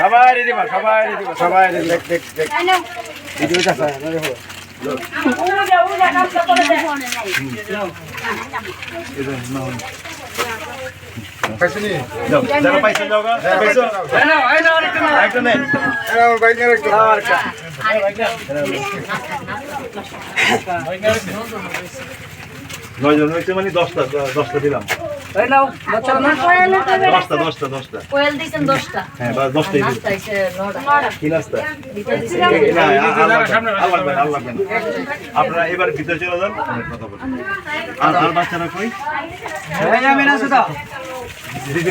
সবাই দিবা সবাই দিবা সবাই দেখ দেখ দেখ ভিডিওটা যাও, যারা পাইছে নেন। নয়জন হয়েছে মানে দশটা দশটা দিলাম। দশটা দশটা দশটা। কোয়েল দিয়েছেন দশটা। হ্যাঁ বা দশটাই কি নাস্তা? না, না, না, না। আপনারা এবার ভিতরে চলে যান কথা বলব। আর আর বাচ্চারা কই? আমি না সুদা দিতে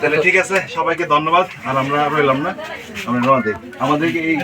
তাহলে ঠিক আছে সবাইকে ধন্যবাদ আর আমরা রইলাম না। আমরা আমাদেরকে এই